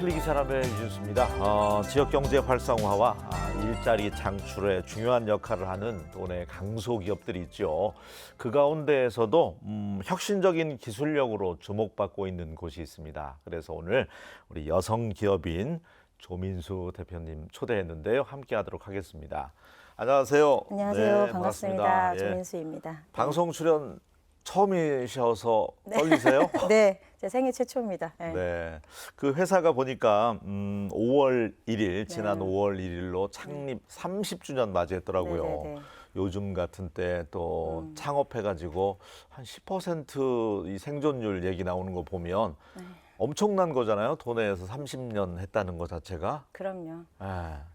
클리기 사람의 이준수입니다. 어, 지역 경제 활성화와 아, 일자리 창출에 중요한 역할을 하는 도내 강소 기업들이 있죠. 그 가운데에서도 음, 혁신적인 기술력으로 주목받고 있는 곳이 있습니다. 그래서 오늘 우리 여성 기업인 조민수 대표님 초대했는데요. 함께하도록 하겠습니다. 안녕하세요. 안녕하세요. 네, 반갑습니다. 예. 조민수입니다. 방송 출연 처음이셔서 떨리세요? 네, 제 생애 최초입니다. 네. 네. 그 회사가 보니까 음, 5월 1일 지난 네. 5월 1일로 창립 30주년 맞이했더라고요. 네, 네, 네. 요즘 같은 때또 음. 창업해 가지고 한 10%이 생존율 얘기 나오는 거 보면 네. 엄청난 거잖아요. 도내에서 30년 했다는 것 자체가. 그럼요. 예.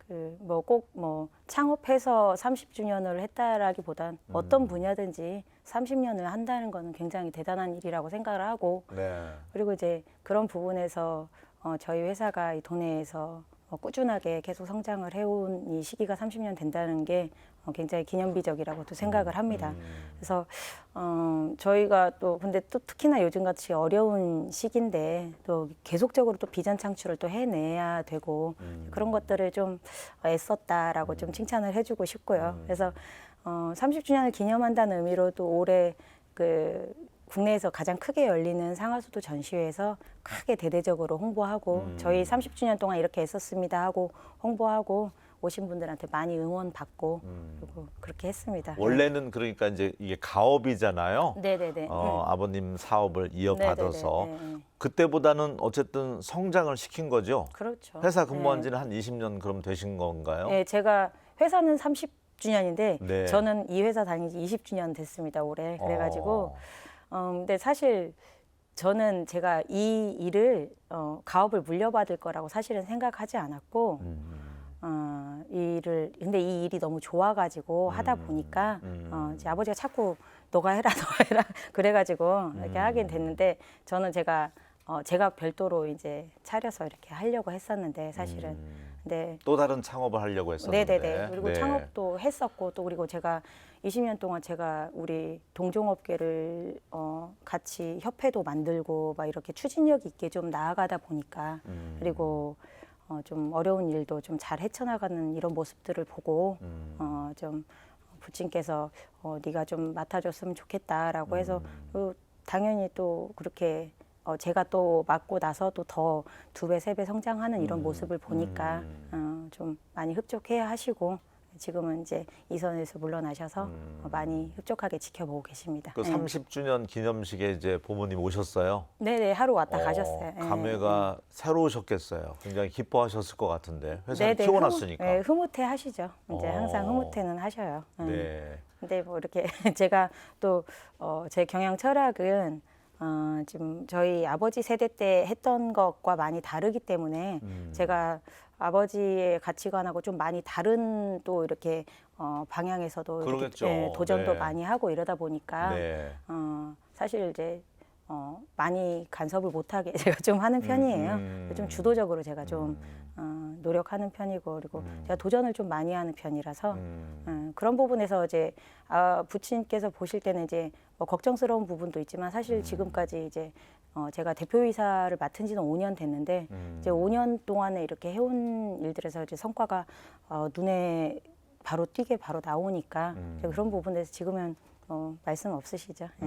그 뭐 꼭 뭐 창업해서 30주년을 했다라기보단 음. 어떤 분야든지 30년을 한다는 거는 굉장히 대단한 일이라고 생각을 하고 네. 그리고 이제 그런 부분에서 어, 저희 회사가 이 도내에서 어, 꾸준하게 계속 성장을 해온 이 시기가 30년 된다는 게 어, 굉장히 기념비적이라고도 생각을 합니다. 음. 그래서 어, 저희가 또 근데 또 특히나 요즘 같이 어려운 시기인데 또 계속적으로 또 비전 창출을 또 해내야 되고 음. 그런 것들을 좀 애썼다라고 좀 칭찬을 해주고 싶고요. 음. 그래서 어, 30주년을 기념한다는 의미로 또 올해 그 국내에서 가장 크게 열리는 상하수도 전시회에서 크게 대대적으로 홍보하고 음. 저희 30주년 동안 이렇게 했었습니다 하고 홍보하고 오신 분들한테 많이 응원 받고 음. 그리고 그렇게 했습니다. 원래는 그러니까 이제 이게 가업이잖아요. 네네네. 어, 아버님 사업을 이어받아서 네네네. 네, 네. 그때보다는 어쨌든 성장을 시킨 거죠. 그렇죠. 회사 근무한 네. 지는 한 20년 그럼 되신 건가요? 네, 제가 회사는 30주년인데 네. 저는 이 회사 다닌 지 20주년 됐습니다 올해. 그래가지고 어. 어, 근데 사실 저는 제가 이 일을 어, 가업을 물려받을 거라고 사실은 생각하지 않았고 음, 어, 이 일을 근데 이 일이 너무 좋아가지고 하다 음, 보니까 음. 어, 이제 아버지가 자꾸 너가 해라 너가 해라 그래가지고 이렇게 음. 하긴 됐는데 저는 제가 어, 제가 별도로 이제 차려서 이렇게 하려고 했었는데 사실은 음. 근데 또 다른 창업을 하려고 했었는데. 네네네. 그리고 네. 창업도 했었고 또 그리고 제가 20년 동안 제가 우리 동종업계를 어, 같이 협회도 만들고 막 이렇게 추진력 있게 좀 나아가다 보니까 음. 그리고 어, 좀 어려운 일도 좀 잘 헤쳐나가는 이런 모습들을 보고 음. 어, 좀 부친께서 어, 네가 좀 맡아줬으면 좋겠다라고 해서 음. 어, 당연히 또 그렇게 어, 제가 또 맡고 나서 또 더 두 배, 세 배 성장하는 이런 음. 모습을 보니까 음. 어, 좀 많이 흡족해야 하시고 지금은 이제 이 선에서 물러나셔서 음. 어, 많이 흡족하게 지켜보고 계십니다. 그 네. 30주년 기념식에 이제 부모님 오셨어요. 네네 하루 왔다 어, 가셨어요. 예, 감회가 새로우셨겠어요. 굉장히 기뻐하셨을 것 같은데 회사 네네, 키워놨으니까. 흐뭇, 네, 흐뭇해 하시죠. 이제 어. 항상 흐뭇해는 하셔요. 음. 네. 근데 뭐 이렇게 제가 또 어, 제 경영 철학은 어, 지금 저희 아버지 세대 때 했던 것과 많이 다르기 때문에 음. 제가 아버지의 가치관하고 좀 많이 다른 또 이렇게 어, 방향에서도 이렇게, 그러겠죠. 예, 도전도 네. 많이 하고 이러다 보니까 네. 어, 사실 이제 어, 많이 간섭을 못하게 제가 좀 하는 편이에요. 음. 좀 주도적으로 제가 좀 음. 어, 노력하는 편이고 그리고 음. 제가 도전을 좀 많이 하는 편이라서 음. 음, 그런 부분에서 이제 아, 부친께서 보실 때는 이제 뭐 걱정스러운 부분도 있지만 음. 사실 지금까지 이제 어, 제가 대표이사를 맡은 지는 5년 됐는데 음. 이제 5년 동안에 이렇게 해온 일들에서 이제 성과가 어, 눈에 바로 띄게 바로 나오니까 음. 그런 부분에서 지금은 어, 말씀 없으시죠? 예.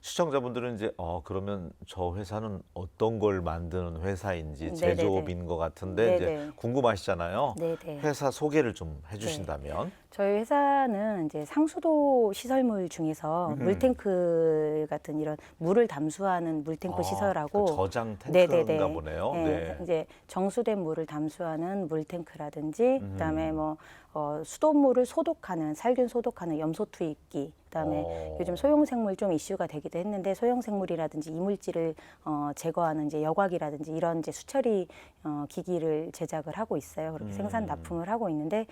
음, 시청자분들은 이제 어 그러면 저 회사는 어떤 걸 만드는 회사인지 네네네. 제조업인 것 같은데 이제 네네. 궁금하시잖아요. 네네. 회사 소개를 좀 해주신다면. 저희 회사는 이제 상수도 시설물 중에서 음. 물탱크 같은 이런 물을 담수하는 물탱크 아, 시설하고 그 저장 탱크인가 네네네. 보네요. 네, 네. 이제 정수된 물을 담수하는 물탱크라든지 음. 그다음에 뭐 어, 수돗물을 소독하는 살균 소독하는 염소 투입기 그다음에 어. 요즘 소형생물 좀 이슈가 되기도 했는데 소형생물이라든지 이물질을 어, 제거하는 이제 여과기라든지 이런 이제 수처리 어, 기기를 제작을 하고 있어요. 그렇게 음. 생산 납품을 하고 있는데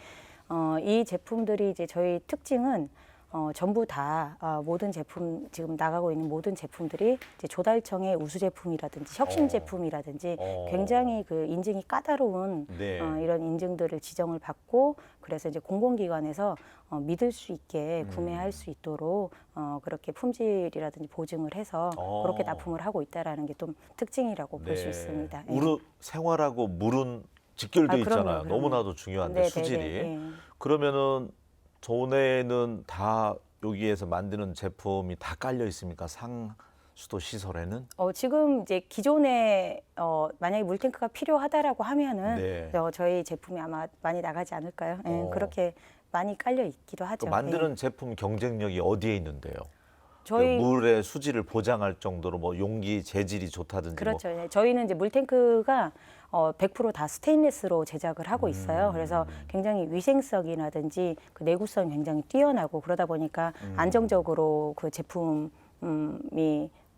어, 이 제품들이 이제 저희 특징은 어, 전부 다 어, 모든 제품 지금 나가고 있는 모든 제품들이 이제 조달청의 우수 제품이라든지 혁신 어. 제품이라든지 어. 굉장히 그 인증이 까다로운 네. 어, 이런 인증들을 지정을 받고 그래서 이제 공공기관에서 어, 믿을 수 있게 음. 구매할 수 있도록 어, 그렇게 품질이라든지 보증을 해서 어. 그렇게 납품을 하고 있다라는 게 좀 특징이라고 볼 수 네. 있습니다. 예. 우리 생활하고 물은 직결돼 아, 그럼요, 있잖아요. 그럼요. 너무나도 중요한데 네, 네, 수질이. 네, 예. 그러면은 전에는 다 여기에서 만드는 제품이 다 깔려 있습니까? 상 수도 시설에는? 어, 지금 이제 기존에 어, 만약에 물탱크가 필요하다라고 하면은 네. 어, 저희 제품이 아마 많이 나가지 않을까요? 예, 어. 그렇게 많이 깔려 있기도 그 하죠. 만드는 예. 제품 경쟁력이 어디에 있는데요? 저희 그 물의 수질을 보장할 정도로 뭐 용기 재질이 좋다든지 그렇죠. 예. 저희는 이제 물탱크가 어, 100%다 스테인리스로 제작을 하고 있어요. 음. 그래서 굉장히 위생성이라든지 그 내구성이 굉장히 뛰어나고 그러다 보니까 음. 안정적으로 그 제품이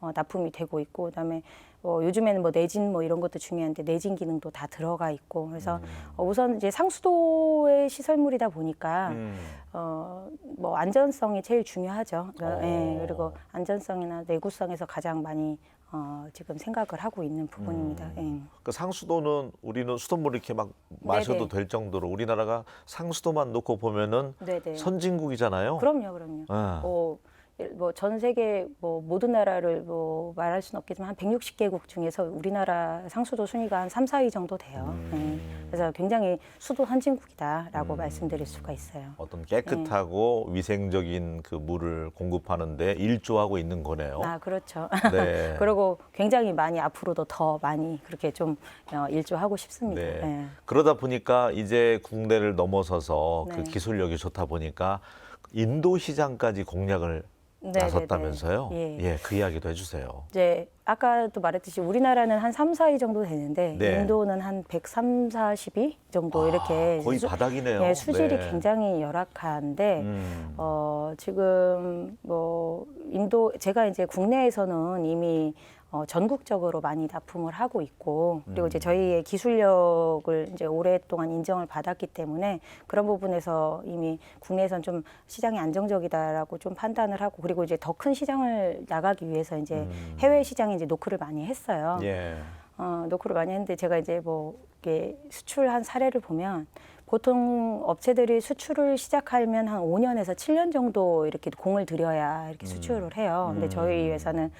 어, 납품이 되고 있고 그다음에 뭐 요즘에는 뭐 내진 뭐 이런 것도 중요한데 내진 기능도 다 들어가 있고 그래서 음. 어, 우선 이제 상수도의 시설물이다 보니까 음. 어, 뭐 안전성이 제일 중요하죠. 그러니까, 예, 어. 그리고 안전성이나 내구성에서 가장 많이 어, 지금 생각을 하고 있는 부분입니다. 음. 예. 그 상수도는 우리는 수돗물 이렇게 막 마셔도 네네. 될 정도로 우리나라가 상수도만 놓고 보면은 네, 네. 선진국이잖아요. 그럼요, 그럼요. 아. 뭐 전 세계 뭐 모든 나라를 뭐 말할 수는 없겠지만 한 160개국 중에서 우리나라 상수도 순위가 한 3, 4위 정도 돼요. 음. 예. 그래서 굉장히 수도 선진국이다라고 음. 말씀드릴 수가 있어요. 어떤 깨끗하고 위생적인 그 물을 공급하는데 일조하고 있는 거네요. 아, 그렇죠. 네. 그리고 굉장히 많이 앞으로도 더 많이 그렇게 좀 어, 일조하고 싶습니다. 네. 예. 그러다 보니까 이제 국내를 넘어서서 그 네. 기술력이 좋다 보니까 인도 시장까지 공략을 네, 네, 나섰다면서요? 네. 예. 예, 그 이야기도 해주세요. 이제 아까도 말했듯이 우리나라는 한 3, 4위 정도 되는데 네. 인도는 한 130, 40위 정도 아, 이렇게 거의 수, 바닥이네요. 예, 수질이 네. 굉장히 열악한데 음. 어, 지금 뭐 인도 제가 이제 국내에서는 이미 어, 전국적으로 많이 납품을 하고 있고 그리고 이제 음. 저희의 기술력을 이제 오랫동안 인정을 받았기 때문에 그런 부분에서 이미 국내에선 좀 시장이 안정적이다라고 좀 판단을 하고 그리고 이제 더 큰 시장을 나가기 위해서 이제 음. 해외 시장에 이제 노크를 많이 했어요. 예. 어, 노크를 많이 했는데 제가 이제 뭐 이렇게 수출한 사례를 보면 보통 업체들이 수출을 시작하면 한 5년에서 7년 정도 이렇게 공을 들여야 이렇게 수출을 해요. 근데 저희 음. 회사는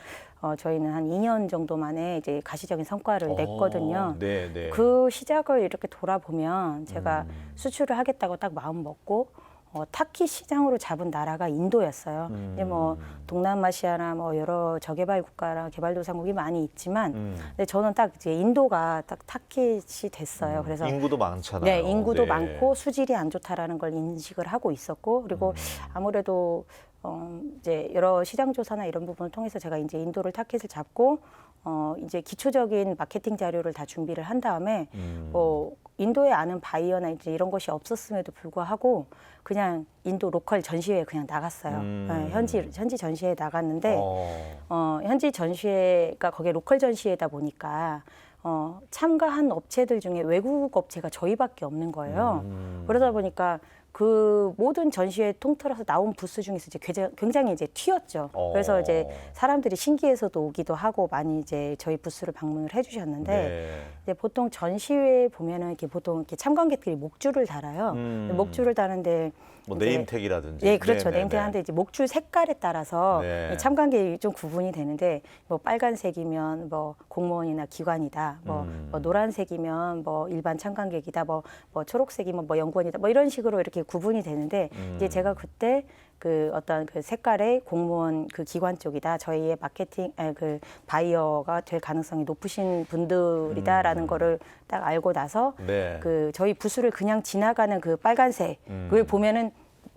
어, 저희는 한 2년 정도 만에 이제 가시적인 성과를 냈거든요. 어, 네, 네. 그 시작을 이렇게 돌아보면 제가 음. 수출을 하겠다고 딱 마음 먹고 어, 타키 시장으로 잡은 나라가 인도였어요. 음. 근데 뭐 동남아시아나 뭐 여러 저개발 국가나 개발도상국이 많이 있지만 음. 근데 저는 딱 이제 인도가 딱 타깃이 됐어요. 그래서 인구도 많잖아요. 네, 인구도 네. 많고 수질이 안 좋다라는 걸 인식을 하고 있었고 그리고 음. 아무래도 어 이제 여러 시장 조사나 이런 부분을 통해서 제가 이제 인도를 타깃을 잡고 어 이제 기초적인 마케팅 자료를 다 준비를 한 다음에 음. 뭐 인도에 아는 바이어나 이제 이런 것이 없었음에도 불구하고 그냥 인도 로컬 전시회에 그냥 나갔어요. 음. 네, 현지 현지 전시회에 나갔는데 어. 어, 현지 전시회가 거기에 로컬 전시회다 보니까 어, 참가한 업체들 중에 외국 업체가 저희밖에 없는 거예요. 음. 그러다 보니까 그 모든 전시회 통틀어서 나온 부스 중에서 이제 굉장히- 굉장히 이제 튀었죠. 어. 그래서 이제 사람들이 신기해서도 오기도 하고 많이 이제 저희 부스를 방문을 해주셨는데 네. 이제 보통 전시회 보면은 이렇게 보통 이렇게 참관객들이 목줄을 달아요. 음. 목줄을 다는데 뭐 이제 네임택이라든지. 네, 그렇죠. 네, 네, 네임택 네. 하는데 이제 목줄 색깔에 따라서 네. 이 참관객이 좀 구분이 되는데 뭐 빨간색이면 뭐 공무원이나 기관이다. 뭐, 음. 뭐 노란색이면 뭐 일반 참관객이다. 뭐, 뭐 초록색이면 뭐 연구원이다. 뭐 이런 식으로 이렇게 구분이 되는데 이제 음. 제가 그때 그 어떤 그 색깔의 공무원 그 기관 쪽이다. 저희의 마케팅 아, 그 바이어가 될 가능성이 높으신 분들이다라는 음. 거를 딱 알고 나서 네. 그 저희 부스를 그냥 지나가는 그 빨간색을 음. 보면은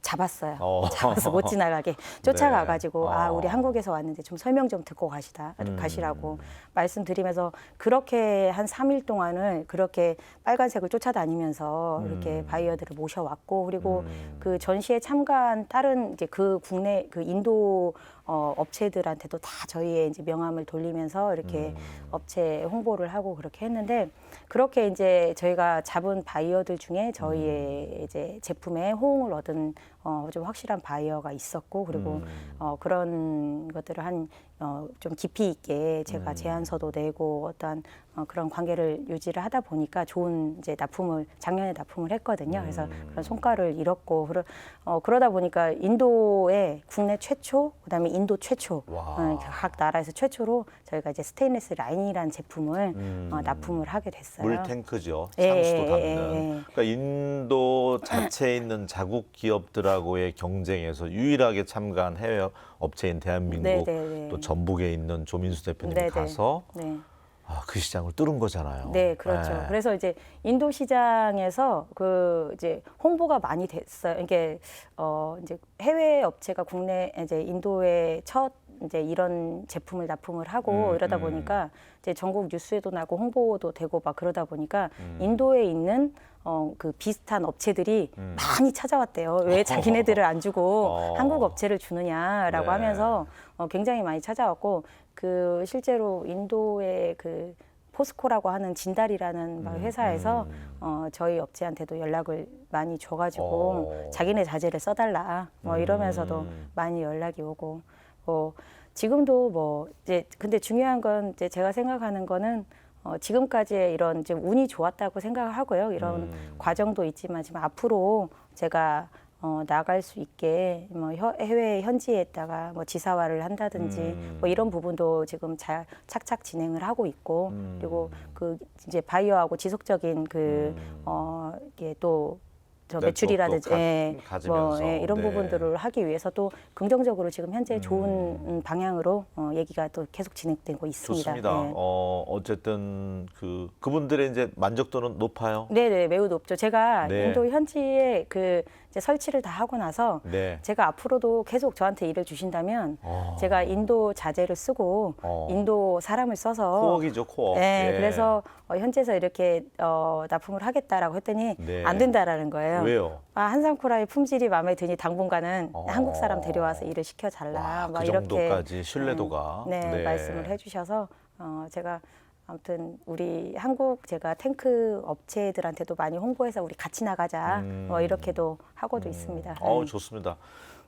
잡았어요. 어. 잡아서 못 지나가게 쫓아가가지고 네. 아 어. 우리 한국에서 왔는데 좀 설명 좀 듣고 가시다 음. 가시라고 말씀드리면서 그렇게 한 3일 동안을 그렇게 빨간색을 쫓아다니면서 이렇게 음. 바이어들을 모셔왔고 그리고 음. 그 전시에 참가한 다른 이제 그 국내 그 인도 어, 업체들한테도 다 저희의 이제 명함을 돌리면서 이렇게 음. 업체 홍보를 하고 그렇게 했는데 그렇게 이제 저희가 잡은 바이어들 중에 저희의 음. 이제 제품에 호응을 얻은 어, 좀 확실한 바이어가 있었고 그리고 음. 어, 그런 것들을 한 어, 좀 깊이 있게 제가 음. 제안서도 내고 어떤 어, 그런 관계를 유지를 하다 보니까 좋은 이제 납품을 작년에 납품을 했거든요. 그래서 음. 그런 성과를 잃었고 그러, 어, 그러다 보니까 인도의 국내 최초 그다음에 인도 최초 와. 어, 각 나라에서 최초로 저희가 이제 스테인리스 라인이라는 제품을 음. 어, 납품을 하게 됐어요. 물탱크죠. 예, 상수도 예, 담는. 예, 예. 그러니까 인도 자체에 있는 자국 기업들 하고의 경쟁에서 유일하게 참가한 해외 업체인 대한민국 네, 네, 네. 또 전북에 있는 조민수 대표님이 네, 네. 가서 네. 아, 그 시장을 뚫은 거잖아요. 네, 그렇죠. 예. 그래서 이제 인도 시장에서 그 이제 홍보가 많이 됐어요. 이게 어 이제 해외 업체가 국내 이제 인도에 첫 이제 이런 제품을 납품을 하고 음, 이러다 음. 보니까 이제 전국 뉴스에도 나고 홍보도 되고 막 그러다 보니까 음. 인도에 있는 어 그 비슷한 업체들이 음. 많이 찾아왔대요. 왜 자기네들을 안 주고 어. 한국 업체를 주느냐라고 네. 하면서 어, 굉장히 많이 찾아왔고 그 실제로 인도의 그 포스코라고 하는 진달이라는 막 음, 회사에서 음. 어, 저희 업체한테도 연락을 많이 줘가지고 어. 자기네 자재를 써달라 뭐 이러면서도 음. 많이 연락이 오고 뭐 지금도 뭐 이제 근데 중요한 건 이제 제가 생각하는 거는 어, 지금까지의 이런 좀 운이 좋았다고 생각을 하고요. 이런 음. 과정도 있지만 지금 앞으로 제가 어, 나갈 수 있게 뭐 혀- 해외 현지에다가 뭐 지사화를 한다든지 음. 뭐 이런 부분도 지금 잘 착착 진행을 하고 있고 음. 그리고 그 이제 바이어하고 지속적인 그 음. 어, 이게 또 저 네트워크도 매출이라든지 가- 예, 가지면서. 뭐 예, 이런 네. 부분들을 하기 위해서도 긍정적으로 지금 현재 좋은 음. 음, 방향으로 어, 얘기가 또 계속 진행되고 있습니다. 좋습니다. 예. 어, 어쨌든 그 그분들의 이제 만족도는 높아요. 네 네 매우 높죠. 제가 네. 인도 현지에 그 이제 설치를 다 하고 나서 네. 제가 앞으로도 계속 저한테 일을 주신다면 어. 제가 인도 자재를 쓰고 어. 인도 사람을 써서 코어기죠, 코어. 네, 예. 그래서 어, 현지에서 이렇게 어, 납품을 하겠다라고 했더니 네. 안 된다라는 거예요. 왜요? 아, 한삼코라의 품질이 마음에 드니 당분간은 어. 한국 사람 데려와서 일을 시켜달라. 와, 막 그 이렇게 정도까지 신뢰도가. 음, 네, 말씀을 해주셔서 어, 제가 아무튼 우리 한국 제가 탱크 업체들한테도 많이 홍보해서 우리 같이 나가자. 음. 뭐 이렇게도 하고도 있습니다. 어, 네. 좋습니다.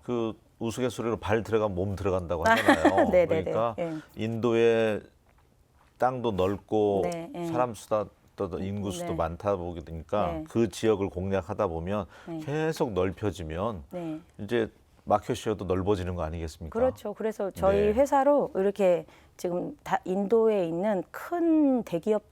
그 우스갯소리로 발 들어가면 몸 들어간다고 하잖아요. 네, 네, 네. 그러니까 예. 인도의 땅도 넓고 네, 예. 사람 수다 또 인구 수도 네. 많다 보니까 네. 그 지역을 공략하다 보면 네. 계속 넓혀지면 네. 이제 마켓시어도 넓어지는 거 아니겠습니까? 그렇죠. 그래서 저희 네. 회사로 이렇게 지금 다 인도에 있는 큰 대기업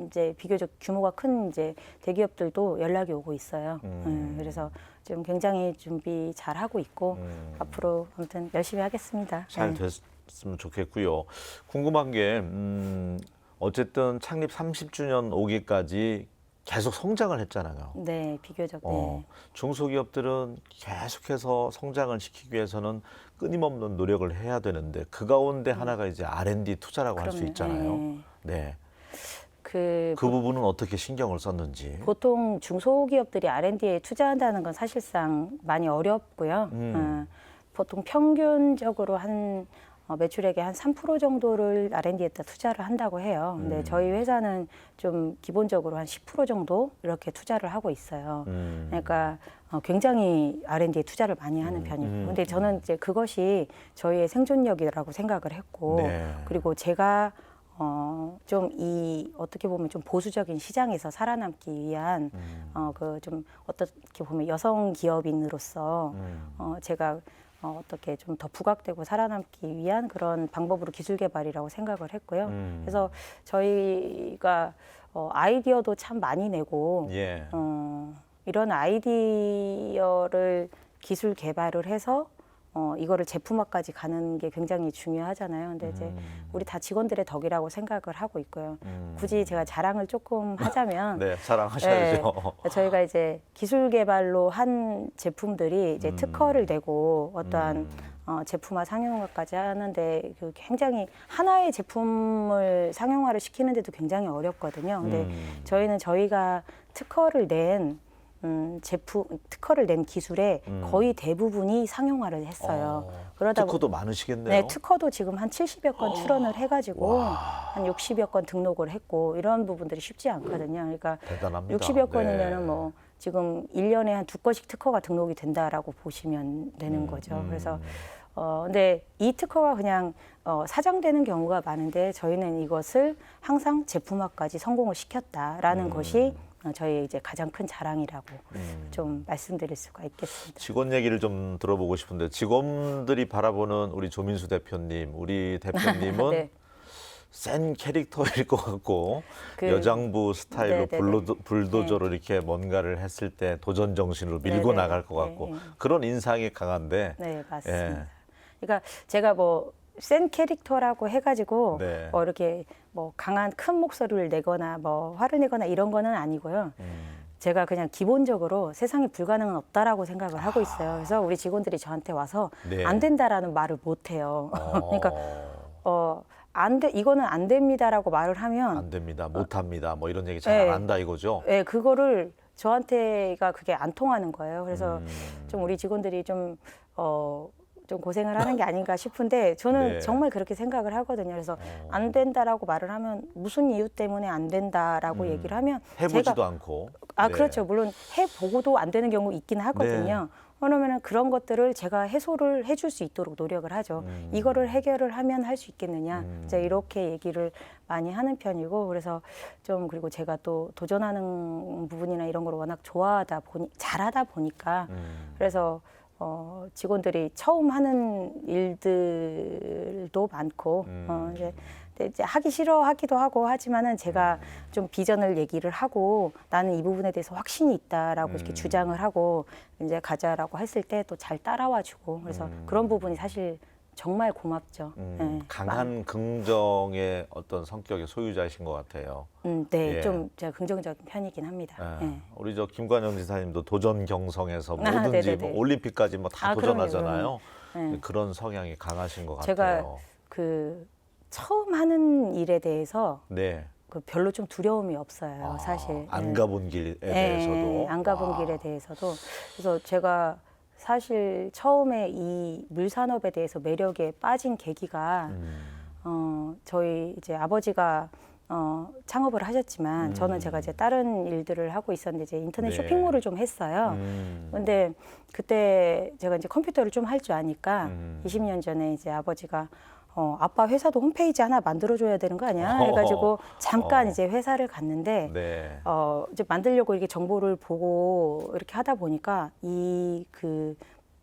이제 비교적 규모가 큰 이제 대기업들도 연락이 오고 있어요. 음. 음, 그래서 지금 굉장히 준비 잘 하고 있고 음. 앞으로 아무튼 열심히 하겠습니다. 잘 네. 됐으면 좋겠고요. 궁금한 게 음, 어쨌든 창립 30주년 오기까지 계속 성장을 했잖아요. 네, 비교적 네. 어, 중소기업들은 계속해서 성장을 시키기 위해서는 끊임없는 노력을 해야 되는데 그 가운데 하나가 이제 R&D 투자라고 할 수 그럼요. 있잖아요. 네. 네. 그, 그 부분은 어떻게 신경을 썼는지. 보통 중소기업들이 R&D에 투자한다는 건 사실상 많이 어렵고요. 음. 어, 보통 평균적으로 한 어, 매출액의 한 3% 정도를 R&D에다 투자를 한다고 해요. 근데 음. 저희 회사는 좀 기본적으로 한 10% 정도 이렇게 투자를 하고 있어요. 음. 그러니까 어, 굉장히 R&D에 투자를 많이 하는 음, 편이고, 음, 근데 저는 이제 그것이 저희의 생존력이라고 생각을 했고, 네. 그리고 제가 어, 좀 이 어떻게 보면 좀 보수적인 시장에서 살아남기 위한 음. 어, 그 좀 어떻게 보면 여성 기업인으로서 음. 어, 제가 어, 어떻게 좀 더 부각되고 살아남기 위한 그런 방법으로 기술 개발이라고 생각을 했고요. 음. 그래서 저희가 어, 아이디어도 참 많이 내고 예. 어, 이런 아이디어를 기술 개발을 해서 어, 이거를 제품화까지 가는 게 굉장히 중요하잖아요. 근데 이제 음. 우리 다 직원들의 덕이라고 생각을 하고 있고요. 음. 굳이 제가 자랑을 조금 하자면 네, 사랑하셔야죠. 저희가 이제 기술 개발로 한 제품들이 이제 음. 특허를 내고 어떠한 음. 어, 제품화 상용화까지 하는데 그 굉장히 하나의 제품을 상용화를 시키는데도 굉장히 어렵거든요. 근데 음. 저희는 저희가 특허를 낸 음, 제품 특허를 낸 기술의 음. 거의 대부분이 상용화를 했어요. 어, 그러다 보- 특허도 많으시겠네요. 네, 특허도 지금 한 70여 건 출원을 해가지고 와. 한 60여 건 등록을 했고 이런 부분들이 쉽지 않거든요. 그러니까 대단합니다. 60여 건이면은 네. 뭐 지금 일년에 한 두 건씩 특허가 등록이 된다라고 보시면 되는 음, 거죠. 음. 그래서 어 근데 이 특허가 그냥 어 사장되는 경우가 많은데 저희는 이것을 항상 제품화까지 성공을 시켰다라는 음. 것이 어, 저희의 이제 가장 큰 자랑이라고 음. 좀 말씀드릴 수가 있겠습니다. 직원 얘기를 좀 들어보고 싶은데 직원들이 바라보는 우리 조민수 대표님, 우리 대표님은 네. 센 캐릭터일 것 같고 그- 여장부 스타일로 네, 네, 네. 불도, 불도저로 이렇게 뭔가를 했을 때 도전 정신으로 밀고 네, 네. 나갈 것 같고 네, 네. 그런 인상이 강한데 네, 맞습니다. 예. 그러니까 제가 뭐 센 캐릭터라고 해가지고 네. 뭐 이렇게 뭐 강한 큰 목소리를 내거나 뭐 화를 내거나 이런 거는 아니고요. 음, 제가 그냥 기본적으로 세상에 불가능은 없다라고 생각을 하고 있어요. 그래서 우리 직원들이 저한테 와서 네. 안 된다라는 말을 못 해요. 그러니까 어, 어, 안 돼, 이거는 안 됩니다라고 말을 하면 안 됩니다, 못 합니다, 뭐 이런 얘기 잘 안 네. 한다 이거죠. 예, 그거를 저한테가 그게 안 통하는 거예요. 그래서 음. 좀 우리 직원들이 좀, 어, 좀 고생을 하는 게 아닌가 싶은데 저는 네. 정말 그렇게 생각을 하거든요. 그래서 어. 안 된다라고 말을 하면 무슨 이유 때문에 안 된다라고 음. 얘기를 하면 해보지도 제가 않고. 아 네. 그렇죠. 물론 해보고도 안 되는 경우 있긴 하거든요. 그러면은 그런 것들을 제가 해소를 해줄 수 있도록 노력을 하죠. 음. 이거를 해결을 하면 할 수 있겠느냐. 음. 이제 이렇게 얘기를 많이 하는 편이고 그래서 좀 그리고 제가 또 도전하는 부분이나 이런 걸 워낙 좋아하다 보니 잘하다 보니까 음. 그래서 어, 직원들이 처음 하는 일들도 많고 음. 어, 이제, 이제 하기 싫어하기도 하고 하지만은 제가 음. 좀 비전을 얘기를 하고 나는 이 부분에 대해서 확신이 있다라고 이렇게 음. 주장을 하고 이제 가자라고 했을 때 또 잘 따라와주고 그래서 음. 그런 부분이 사실 정말 고맙죠. 음, 네. 강한 긍정의 어떤 성격의 소유자이신 것 같아요. 음, 네, 예. 좀 제가 긍정적인 편이긴 합니다. 예. 예. 우리 저 김관영 지사님도 도전 경성에서 아, 뭐든지 네네네. 뭐 올림픽까지 뭐 다 아, 그럼요, 도전하잖아요. 예. 그런 성향이 강하신 것 제가 같아요. 그 처음 하는 일에 대해서 네. 그 별로 좀 두려움이 없어요, 아, 사실. 안 예. 가본 길에 예, 대해서도 안 가본 와. 길에 대해서도 그래서 제가 사실 처음에 이 물산업에 대해서 매력에 빠진 계기가 음, 어 저희 이제 아버지가 어 창업을 하셨지만 음. 저는 제가 이제 다른 일들을 하고 있었는데 이제 인터넷 네. 쇼핑몰을 좀 했어요. 음, 근데 그때 제가 이제 컴퓨터를 좀 할 줄 아니까 음. 20년 전에 이제 아버지가 어, 아빠 회사도 홈페이지 하나 만들어줘야 되는 거 아니야? 해가지고 잠깐 어. 이제 회사를 갔는데 네. 어, 이제 만들려고 이렇게 정보를 보고 이렇게 하다 보니까 이 그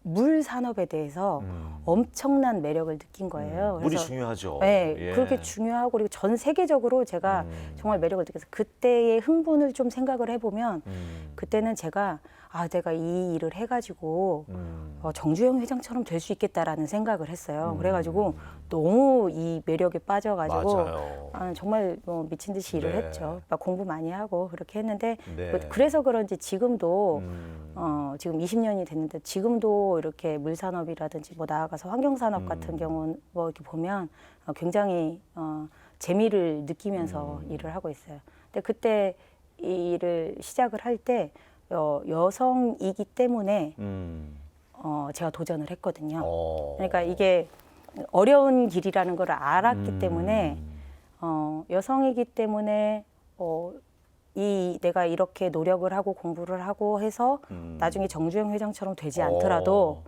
물 산업에 대해서 음. 엄청난 매력을 느낀 거예요. 음, 물이 그래서 중요하죠. 네, 예. 그렇게 중요하고 그리고 전 세계적으로 제가 음. 정말 매력을 느껴서 그때의 흥분을 좀 생각을 해보면 음, 그때는 제가 아 내가 이 일을 해가지고 음. 어, 정주영 회장처럼 될 수 있겠다라는 생각을 했어요. 음. 그래가지고 너무 이 매력에 빠져가지고 맞아요. 아, 정말 뭐 미친 듯이 일을 네. 했죠. 막 공부 많이 하고 그렇게 했는데 네. 뭐 그래서 그런지 지금도 음. 어, 지금 20년이 됐는데 지금도 이렇게 물산업이라든지 뭐 나아가서 환경산업 음. 같은 경우는 뭐 이렇게 보면 어, 굉장히 어, 재미를 느끼면서 음. 일을 하고 있어요. 근데 그때 이 일을 시작을 할때 어, 여성이기 때문에 음. 어, 제가 도전을 했거든요. 어. 그러니까 이게 어려운 길이라는 걸 알았기 음. 때문에 어, 여성이기 때문에 어, 이 내가 이렇게 노력을 하고 공부를 하고 해서 음. 나중에 정주영 회장처럼 되지 않더라도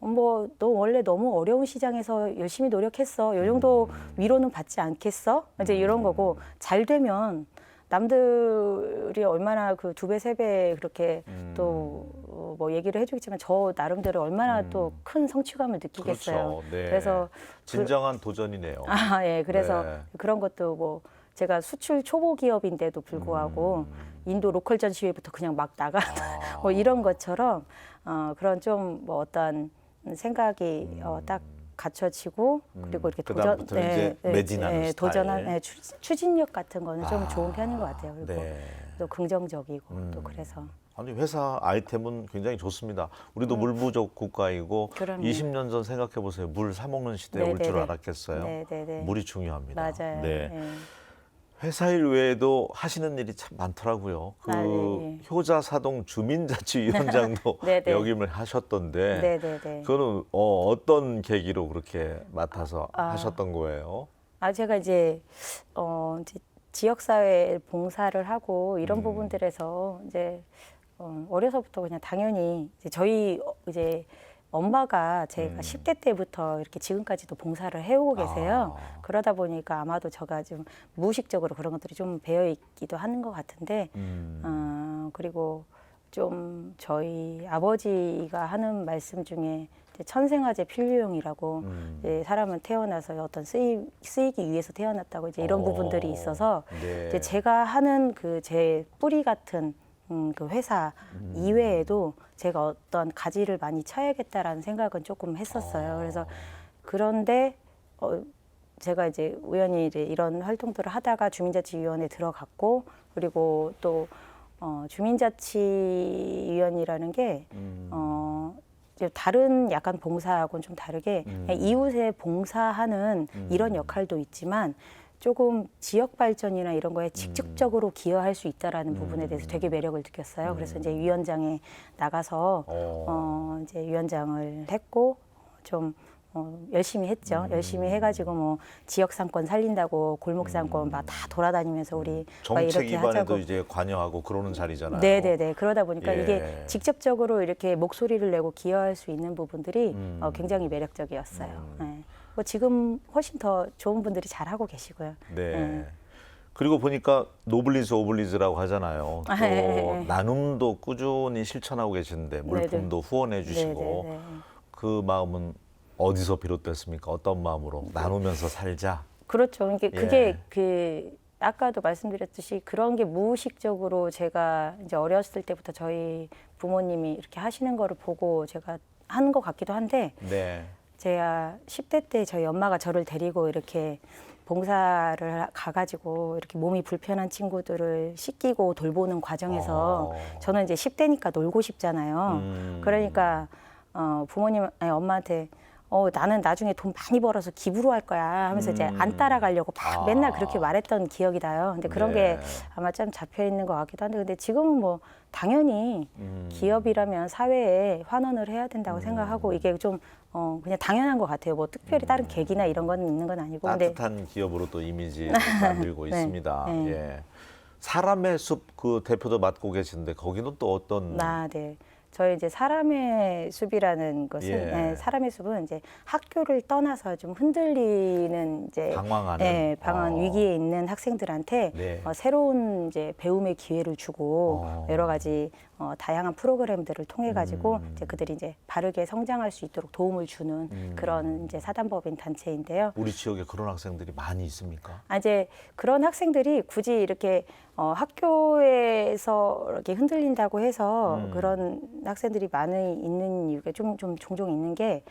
어. 뭐너 원래 너무 어려운 시장에서 열심히 노력했어. 요 정도 음. 위로는 받지 않겠어? 이제 이런 거고 잘 되면 남들이 얼마나 그 두 배 세 배 그렇게 음. 또 뭐 얘기를 해주겠지만 저 나름대로 얼마나 음. 또 큰 성취감을 느끼겠어요. 그렇죠. 네. 그래서 진정한 도전이네요. 아, 예. 그래서 네. 그런 것도 뭐 제가 수출 초보 기업인데도 불구하고 음. 인도 로컬 전시회부터 그냥 막 나가 아. 뭐 이런 것처럼 어, 그런 좀 뭐 어떤 생각이 어, 딱 갖춰지고 그리고 이렇게 도전 음. 그다음부터는 이제 매진하는 스타일. 도전한 네, 추, 추진력 같은 거는 좀 아, 좋은 편인 것 같아요. 그리고 네. 또 긍정적이고 또 음. 그래서 아니 회사 아이템은 굉장히 좋습니다. 우리도 물 부족 국가이고 음. 그럼요. 20년 전 생각해 보세요. 물 사 먹는 시대에 올 줄 네네네. 알았겠어요. 네네네. 물이 중요합니다. 맞아요. 네. 예. 회사 일 외에도 하시는 일이 참 많더라고요. 그 아, 네, 예. 효자사동 주민자치위원장도 네 네. 역임을 하셨던데 네 네 네. 그거는 어, 어떤 계기로 그렇게 맡아서 아. 하셨던 거예요? 아 제가 이제 어 이제 지역 사회 봉사를 하고 이런 음. 부분들에서 이제 어, 어려서부터 그냥 당연히 이제 저희 어, 이제 엄마가 제가 음. 10대 때부터 이렇게 지금까지도 봉사를 해오고 계세요. 아. 그러다 보니까 아마도 제가 좀 무의식적으로 그런 것들이 좀 배어 있기도 하는 것 같은데, 음. 어, 그리고 좀 저희 아버지가 하는 말씀 중에 천생아재 필요용이라고 음. 이제 사람은 태어나서 어떤 쓰이, 쓰이기 위해서 태어났다고 이제 이런 어. 부분들이 있어서 네. 이제 제가 하는 그 제 뿌리 같은 음, 그 회사 음. 이외에도 제가 어떤 가지를 많이 쳐야겠다라는 생각은 조금 했었어요. 어. 그래서 그런데 어, 제가 이제 우연히 이제 이런 활동들을 하다가 주민자치위원회 들어갔고 그리고 또 어, 주민자치위원이라는 게 음. 어, 이제 다른 약간 봉사하고는 좀 다르게 음. 그냥 이웃에 봉사하는 음. 이런 역할도 있지만 조금 지역 발전이나 이런 음. 거에 직접적으로 기여할 수 있다라는 부분에 대해서 되게 매력을 느꼈어요. 그래서 이제 위원장에 나가서 어. 어, 이제 위원장을 했고 좀 어, 열심히 했죠. 음. 열심히 해가지고 뭐 지역 상권 살린다고 골목 상권 막 다 돌아다니면서 우리 막 음. 정책 이렇게 기반에도 하자고 이제 관여하고 그러는 자리잖아요. 네네네. 그러다 보니까 예. 이게 직접적으로 이렇게 목소리를 내고 기여할 수 있는 부분들이 음. 어, 굉장히 매력적이었어요. 네. 뭐 지금 훨씬 더 좋은 분들이 잘 하고 계시고요. 네. 네. 그리고 보니까 노블리즈 오블리즈라고 하잖아요. 또 아, 네, 네. 나눔도 꾸준히 실천하고 계시는데 물품도 후원해 주시고 네 네 네. 그 마음은 어디서 비롯됐습니까? 어떤 마음으로 나누면서 살자. 그렇죠. 이게 예. 그게 그 아까도 말씀드렸듯이 그런 게 무의식적으로 제가 이제 어렸을 때부터 저희 부모님이 이렇게 하시는 거를 보고 제가 한 것 같기도 한데 네. 제가 10대 때 저희 엄마가 저를 데리고 이렇게 봉사를 가가지고 이렇게 몸이 불편한 친구들을 씻기고 돌보는 과정에서 어. 저는 이제 10대니까 놀고 싶잖아요. 음. 그러니까 어, 부모님 아니 엄마한테 어 나는 나중에 돈 많이 벌어서 기부로 할 거야 하면서 이제 음. 안 따라가려고 막 아. 맨날 그렇게 말했던 기억이 나요. 근데 그런 네. 게 아마 좀 잡혀 있는 것 같기도 한데 근데 지금은 뭐 당연히 음. 기업이라면 사회에 환원을 해야 된다고 생각하고 이게 좀 어, 그냥 당연한 것 같아요. 뭐 특별히 다른 계기나 이런 건 있는 건 아니고 근데 음. 따뜻한 기업으로 또 이미지 만들고 네. 있습니다. 네. 예. 사람의 숲 그 대표도 맡고 계시는데 거기는 또 어떤 나, 네. 저희 이제 사람의 숲이라는 것은 예. 네, 사람의 숲은 이제 학교를 떠나서 좀 흔들리는 이제 방황하는 예, 방황 어. 위기에 있는 학생들한테 네. 어, 새로운 이제 배움의 기회를 주고 어. 여러 가지 어, 다양한 프로그램들을 통해 가지고 음. 이제 그들이 이제 바르게 성장할 수 있도록 도움을 주는 음. 그런 이제 사단법인 단체인데요. 우리 지역에 그런 학생들이 많이 있습니까? 아, 이제 그런 학생들이 굳이 이렇게 어, 학교에서 이렇게 흔들린다고 해서 음. 그런 학생들이 많이 있는 이유가 좀, 좀 종종 있는 게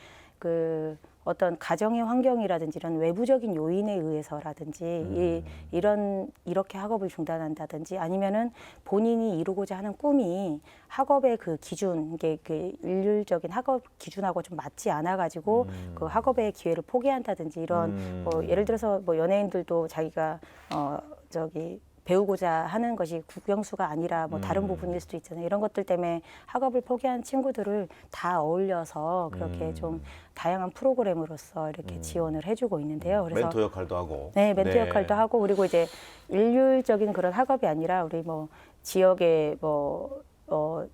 그 어떤 가정의 환경이라든지 이런 외부적인 요인에 의해서라든지 음. 이, 이런 이렇게 학업을 중단한다든지 아니면은 본인이 이루고자 하는 꿈이 학업의 그 기준 이게 그 일률적인 학업 기준하고 좀 맞지 않아 가지고 음. 그 학업의 기회를 포기한다든지 이런 음. 뭐 예를 들어서 뭐 연예인들도 자기가 어 저기 배우고자 하는 것이 국영수가 아니라 뭐 다른 음. 부분일 수도 있잖아요. 이런 것들 때문에 학업을 포기한 친구들을 다 어울려서 그렇게 음. 좀 다양한 프로그램으로서 이렇게 지원을 해주고 있는데요. 그래서 멘토 역할도 하고. 네, 멘토 역할도 하고 그리고 이제 일률적인 그런 학업이 아니라 우리 뭐 지역의 뭐 어,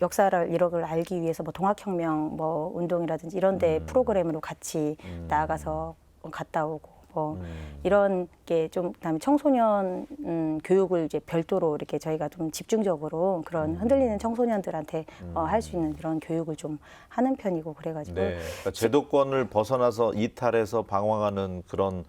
역사를 걸 알기 위해서 뭐 동학혁명 뭐 운동이라든지 이런 데 음. 프로그램으로 같이 음. 나가서 갔다 오고 뭐 음. 이런 게 좀 그다음에 청소년 음, 교육을 이제 별도로 이렇게 저희가 좀 집중적으로 그런 흔들리는 청소년들한테 어, 할 수 있는 그런 교육을 좀 하는 편이고 그래가지고 네. 그러니까 제도권을 벗어나서 이탈해서 방황하는 그런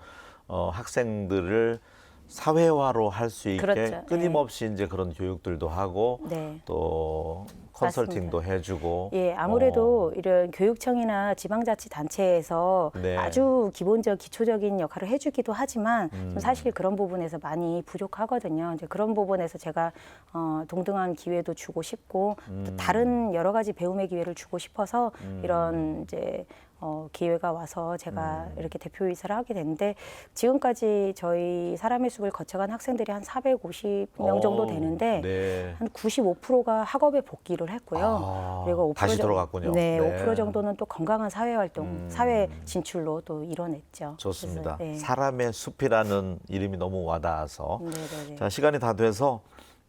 어, 학생들을 사회화로 할 수 있게 그렇죠. 끊임없이 이제 그런 교육들도 하고 네. 또 컨설팅도 해주고. 예, 아무래도 어. 이런 교육청이나 지방자치단체에서 네. 아주 기본적, 기초적인 역할을 해주기도 하지만 음. 좀 사실 그런 부분에서 많이 부족하거든요. 이제 그런 부분에서 제가 어, 동등한 기회도 주고 싶고 또 음. 다른 여러 가지 배움의 기회를 주고 싶어서 음. 이런 이제 어, 기회가 와서 제가 음. 이렇게 대표이사를 하게 됐는데 지금까지 저희 사람의 숲을 거쳐간 학생들이 한 450명 정도 어, 되는데 네. 한 95%가 학업에 복귀를 했고요. 아, 그리고 5% 다시 정- 돌아갔군요. 네, 네. 5% 정도는 또 건강한 사회 활동, 음. 사회 진출로 또 이뤄냈죠. 좋습니다. 그래서, 네. 사람의 숲이라는 이름이 너무 와닿아서 네, 네, 네. 자 시간이 다 돼서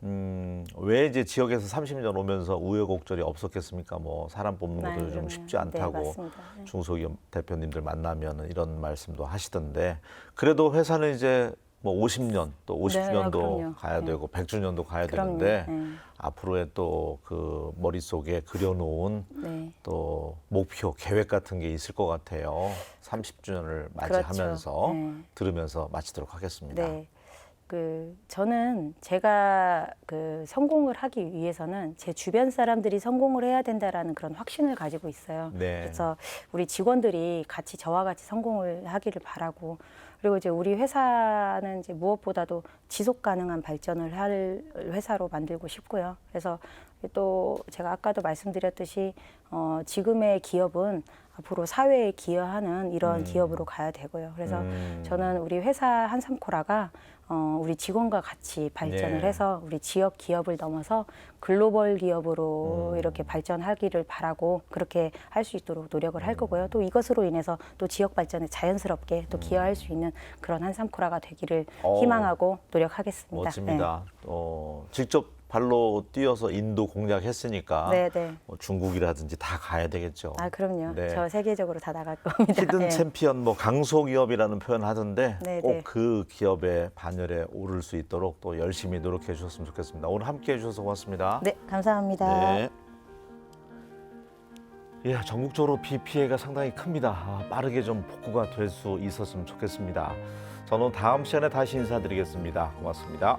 음, 왜 이제 지역에서 30년 오면서 우여곡절이 없었겠습니까? 뭐 사람 뽑는 것도 네, 좀 그럼요. 쉽지 네, 않다고 맞습니다. 네. 중소기업 대표님들 만나면 이런 말씀도 하시던데 그래도 회사는 이제 뭐 50년 또 50년도 그럼요. 가야 네. 되고 100주년도 가야 그럼요. 되는데 네. 앞으로의 또 그 머릿속에 그려놓은 네. 또 목표 계획 같은 게 있을 것 같아요. 30주년을 맞이하면서 그렇죠. 네. 들으면서 마치도록 하겠습니다. 네. 그 저는 제가 그 성공을 하기 위해서는 제 주변 사람들이 성공을 해야 된다라는 그런 확신을 가지고 있어요. 네. 그래서 우리 직원들이 같이 저와 같이 성공을 하기를 바라고 그리고 이제 우리 회사는 이제 무엇보다도 지속 가능한 발전을 할 회사로 만들고 싶고요. 그래서 또 제가 아까도 말씀드렸듯이 어, 지금의 기업은 앞으로 사회에 기여하는 이런 음. 기업으로 가야 되고요. 그래서 음. 저는 우리 회사 한삼코라가 어, 우리 직원과 같이 발전을 네. 해서 우리 지역 기업을 넘어서 글로벌 기업으로 음. 이렇게 발전하기를 바라고 그렇게 할 수 있도록 노력을 음. 할 거고요. 또 이것으로 인해서 또 지역 발전에 자연스럽게 또 기여할 수 있는 그런 한삼코라가 되기를 음. 어우, 희망하고 노력하겠습니다. 멋집니다. 어, 직접 발로 뛰어서 인도 공략했으니까 네, 네. 네. 뭐 중국이라든지 다 가야 되겠죠. 아 그럼요. 네. 저 세계적으로 다 나갈 겁니다. 히든 예. 챔피언 뭐 강소기업이라는 표현 하던데 네, 네. 꼭그 기업의 반열에 오를 수 있도록 또 열심히 노력해 주셨으면 좋겠습니다. 오늘 함께 해 주셔서 고맙습니다. 네, 감사합니다. 네. 예, 전국적으로 비 피해가 상당히 큽니다. 아, 빠르게 좀 복구가 될 수 있었으면 좋겠습니다. 저는 다음 시간에 다시 인사드리겠습니다. 고맙습니다.